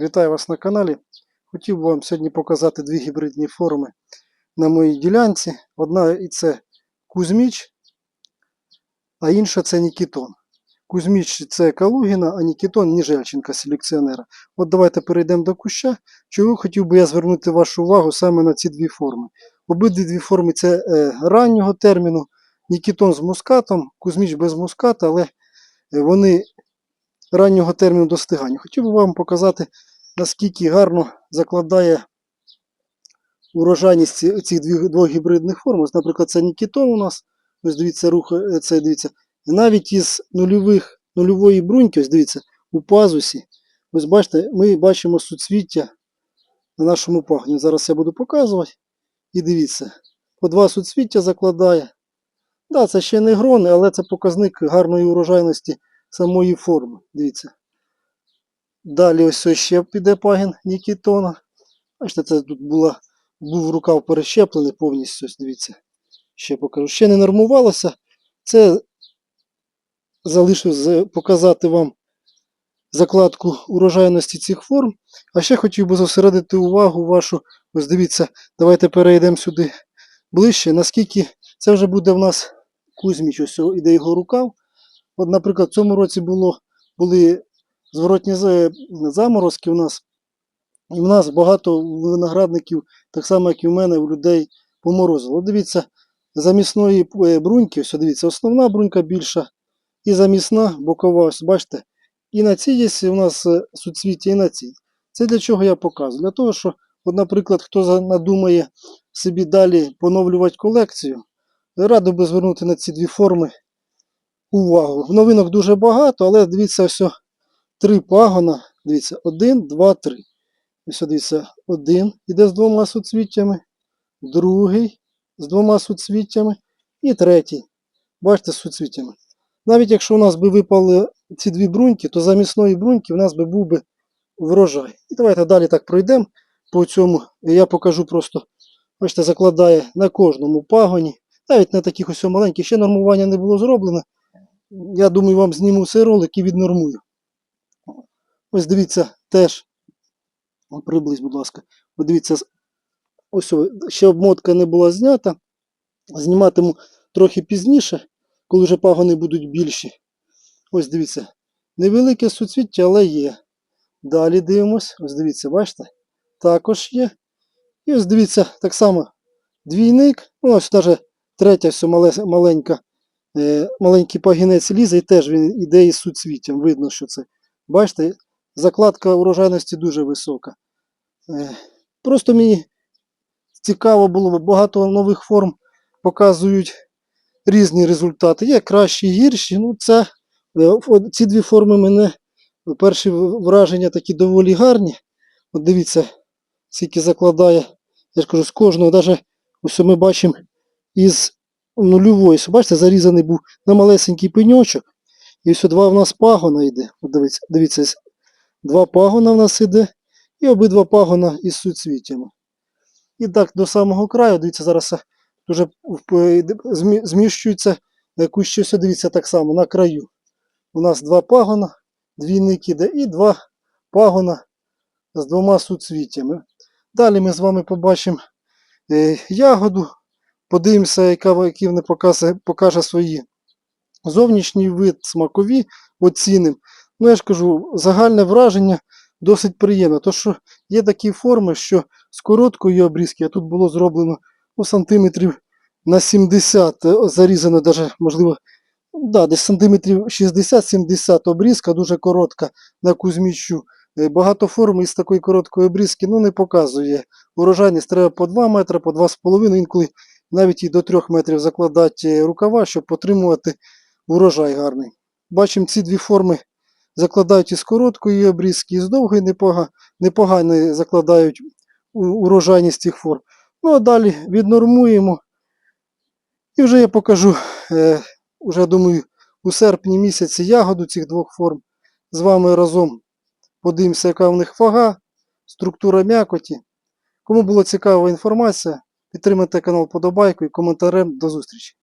Вітаю вас на каналі. Хотів би вам сьогодні показати дві гібридні форми на моїй ділянці. Одна і це Кузьміч, а інша це Нікітон. Кузьміч це Калугіна, а Нікітон Ніжельченка селекціонера. От давайте перейдемо до куща. Чого хотів би я звернути вашу увагу саме на ці дві форми. Обидві дві форми це е, раннього терміну. Нікітон з мускатом, Кузьміч без муската, але е, вони раннього терміну достигання. Хотів би вам показати, наскільки гарно закладає урожайність цих двох гібридних форм. Ось, наприклад, це Нікітон у нас. Ось дивіться, рух, е, це дивіться. Навіть із нульових, нульової бруньки, ось дивіться, у пазусі. Ось бачите, ми бачимо суцвіття на нашому пагні. Зараз я буду показувати. І дивіться, по два суцвіття закладає. Да, це ще не грони, але це показник гарної урожайності самої форми. Дивіться. Далі ось ще піде пагін Нікітона. Бачите, це тут була, був рукав перещеплений повністю. Ось дивіться. Ще покажу. Ще не нормувалося. Це залишив показати вам закладку урожайності цих форм. А ще хотів би зосередити увагу вашу. Ось дивіться, давайте перейдемо сюди ближче. Наскільки це вже буде в нас Кузьміч, ось іде його рукав. От, наприклад, в цьому році було, були зворотні заморозки у нас. І в нас багато виноградників, так само, як і в мене, у людей поморозило. Дивіться, замісної е, бруньки, ось дивіться, основна брунька більша, і замісна бокова, ось бачите. І на цій є у нас е, суцвіття, і на цій. Це для чого я показую? Для того, що, от, наприклад, хто надумає собі далі поновлювати колекцію, радий би звернути на ці дві форми увагу. Новинок дуже багато, але дивіться, ось три пагона. Дивіться, один, два, три. Ось дивіться, один іде з двома суцвіттями, другий з двома суцвіттями і третій. Бачите, з суцвіттями. Навіть якщо у нас би випали ці дві бруньки, то замісної бруньки у нас би був би врожай. І давайте далі так пройдемо по цьому. Я покажу просто, бачите, закладає на кожному пагоні. Навіть на таких ось маленьких ще нормування не було зроблено. Я думаю, вам зніму цей ролик і віднормую. Ось дивіться, теж. Приблизь, будь ласка. Дивіться, ось ще обмотка не була знята. Зніматиму трохи пізніше, коли вже пагони будуть більші. Ось дивіться. Невелике суцвіття, але є. Далі дивимось. Ось дивіться, бачите? Також є. І ось дивіться, так само двійник. Ось навіть третя все мале, маленька, маленький пагінець лізе, і теж він іде із суцвіттям. Видно, що це. Бачите, закладка урожайності дуже висока. Е, Просто мені цікаво було, бо багато нових форм показують різні результати. Є кращі, гірші. Ну, це, е, ці дві форми мене перші враження такі доволі гарні. От дивіться, скільки закладає, я ж кажу, з кожного, навіть ось ми бачимо із нульової. Бачите, зарізаний був на малесенький пеньочок. І ось два в нас пагона йде. Дивіться, дивіться, два пагона в нас іде, і обидва пагона із суцвіттями. І так до самого краю, дивіться, зараз вже зміщується кущі, дивіться так само на краю. У нас два пагона, двійник іде, і два пагона з двома суцвіттями. Далі ми з вами побачимо е, ягоду, подивимося, який вони покаже, покаже свої зовнішній вид, смакові оцінимо. Ну, я ж кажу, загальне враження досить приємне. То що є такі форми, що з короткої обрізки, а тут було зроблено ну, сантиметрів на 70, е, зарізано даже, можливо, да, десь сантиметрів 60-70 обрізка, дуже коротка на Кузьмічу. Е, Багато форм із такої короткої обрізки ну, не показує. Урожайність треба по 2 метри, по 2,5, інколи навіть і до 3 метрів закладати рукава, щоб отримувати урожай гарний. Бачимо, ці дві форми закладають із короткої обрізки, і з довгої непога, непогано закладають урожайність цих форм. Ну а далі віднормуємо. І вже я покажу, е, уже думаю, у серпні місяці ягоду цих двох форм. З вами разом подивимося, яка в них вага, структура м'якоті. Кому була цікава інформація, підтримайте канал подобайкою і коментарем. До зустрічі!